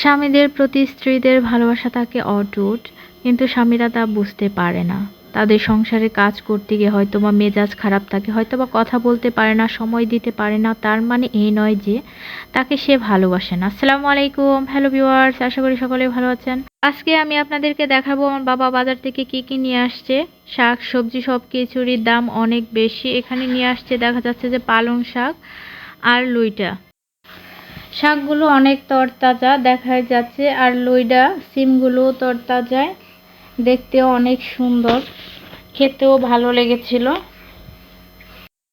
স্বামীদের প্রতি স্ত্রীদের ভালোবাসা থাকে অটুট, কিন্তু স্বামীরা তা বুঝতে পারে না। তাদের সংসারে কাজ করতে গিয়ে হয়তো বা মেজাজ খারাপ থাকে হয়তো বা কথা বলতে পারে না, সময় দিতে পারে না, তার মানে এই নয় যে তাকে সে ভালোবাসে না। আসসালামু আলাইকুম, হ্যালো ভিউয়ার্স, আশা করি সকলে ভালো আছেন। আজকে আমি আপনাদেরকে দেখাবো আমার বাবা বাজার থেকে কি কি নিয়ে আসছে। শাক, সবজি সব কিছুরই দাম অনেক বেশি এখানে নিয়ে আসছে। দেখা যাচ্ছে যে পালং শাক আর লুইটা। শাকগুলো অনেক তরতাজা দেখা যাচ্ছে, আর লইডা সিমগুলো তরতাজায়। দেখতেও অনেক সুন্দর, খেতেও ভালো লেগেছিল।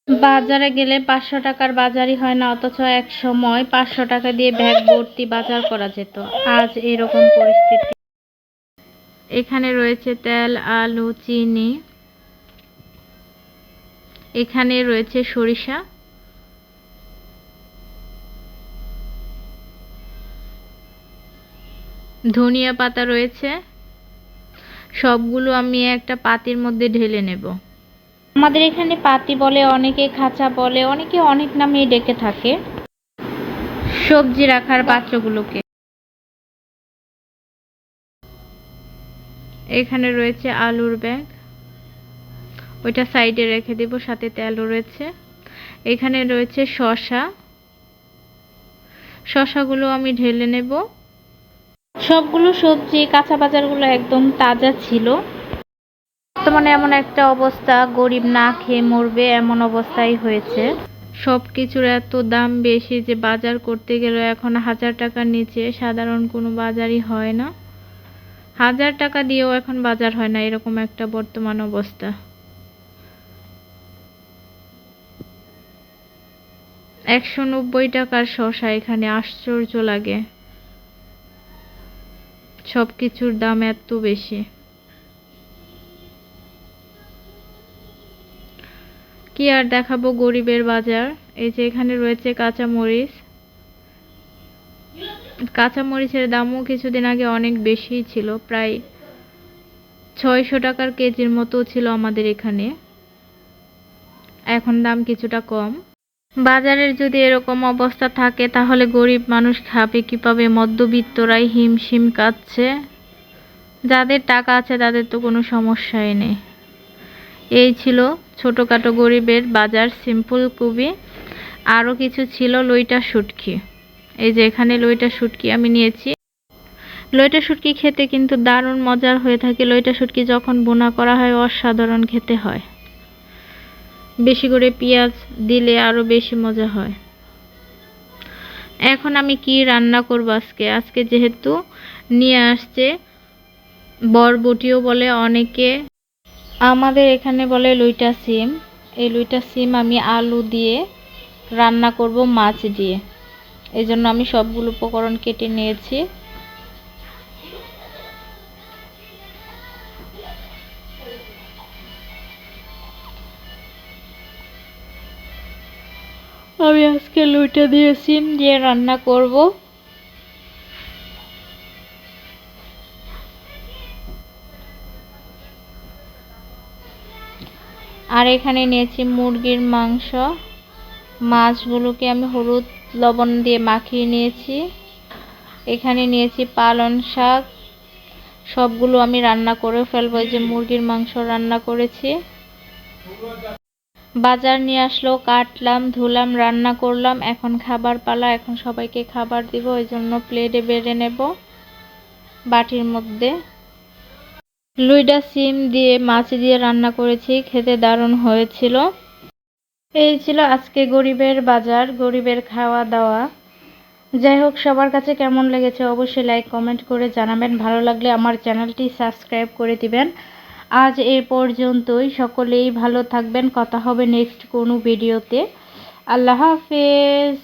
বাজারে গেলে পাঁচশো টাকার বাজারই হয় না, অথচ এক সময় পাঁচশো টাকা দিয়ে ব্যাগ ভর্তি বাজার করা যেত। আজ এরকম পরিস্থিতি। এখানে রয়েছে তেল, আলু, চিনি। এখানে রয়েছে সরিষা। ধনিয়া পাতা রয়েছে। সবগুলো আমি একটা পাতির মধ্যে ঢেলে নেব। আমাদের এখানে পাতি বলে অনেকে খাঁচা বলে অনেকে অনেক নামেই ডেকে থাকে। সবজি রাখার পাত্রগুলোকে। এখানে রয়েছে আলুর ব্যাগ। ওইটা সাইডে রেখে দেব সাথে তেলও রয়েছে। এখানে রয়েছে শশা শশাগুলো আমি ঢেলে নেব। সবগুলো সবজি কাঁচা বাজারগুলো একদম তাজা ছিল। বর্তমানে এমন একটা অবস্থা, গরিব না খেয়ে মরবে এমন অবস্থাই হয়েছে। সব কিছুর এত দাম বেশি যে বাজার করতে গেলে এখন হাজার টাকার নিচে সাধারণ কোনো বাজারই হয় না। হাজার টাকা দিয়েও এখন বাজার হয় না, এরকম একটা বর্তমান অবস্থা। একশো নব্বই টাকার শশা এখানে, আশ্চর্য লাগে। সব কিছুর দাম এত বেশি। কি আর দেখাবো গরিবের বাজার? এই যে এখানে রয়েছে কাঁচা মরিচ কাঁচা মরিচের দামও কিছুদিন আগে অনেক বেশি ছিল, প্রায় ছয়শো টাকার কেজির মতো ছিল আমাদের এখানে। এখন দাম কিছুটা কম। বাজারের যদি এরকম অবস্থা থাকে, তাহলে গরিব মানুষ খাবে কীভাবে? মধ্যবিত্তরাই হিমশিম কাচ্ছে যাদের টাকা আছে, তাদের তো কোনো সমস্যাই নেই। এই ছিল ছোটোখাটো গরিবের বাজার, সিম্পল খুবই আরও কিছু ছিল লইটা শুটকি। এই যে এখানে লইটা শুটকি আমি নিয়েছি। লইটা শুটকি খেতে কিন্তু দারুণ মজার হয়ে থাকে। লইটা শুটকি যখন বোনা করা হয়, অসাধারণ খেতে হয়। বেশি করে পেঁয়াজ দিলে আরও বেশি মজা হয়। এখন আমি কি রান্না করব আজকে? আজকে যেহেতু নিয়ে আসছে, বরবটিও বলে অনেকে। আমাদের এখানে বলে লুইটা সিম। এই লুইটা সিম আমি আলু দিয়ে রান্না করব, মাছ দিয়ে। এই জন্য আমি সবগুলো উপকরণ কেটে নিয়েছি। আমি আজকে লুইটা দিয়ে সিম দিয়ে রান্না করব। আর এখানে নিয়েছি মুরগির মাংস। মাছগুলোকে আমি হলুদ লবণ দিয়ে মাখিয়ে নিয়েছি। এখানে নিয়েছি পালন শাক। সবগুলো আমি রান্না করে ফেলব। যে মুরগির মাংস রান্না করেছি। বাজার নিয়ে আসলো, কাটলাম, ধুলাম, রান্না করলাম, এখন খাবার পালা, এখন সবাইকে খাবার দিব, ওই জন্য প্লেটে বেড়ে নেব, বাটির মধ্যে। লুইডা সিম দিয়ে, মাছ দিয়ে রান্না করেছি, খেতে দারুণ হয়েছিল। এই ছিল আজকে গরিবের বাজার, গরিবের খাওয়া দাওয়া। যাই হোক, সবার কাছে কেমন লেগেছে অবশ্যই লাইক কমেন্ট করে জানাবেন। ভালো লাগলে আমার চ্যানেলটি সাবস্ক্রাইব করে দিবেন। আজ এ পর্যন্তই। সকলেই ভালো থাকবেন। কথা হবে নেক্সট কোনো ভিডিওতে আল্লাহ হাফেজ।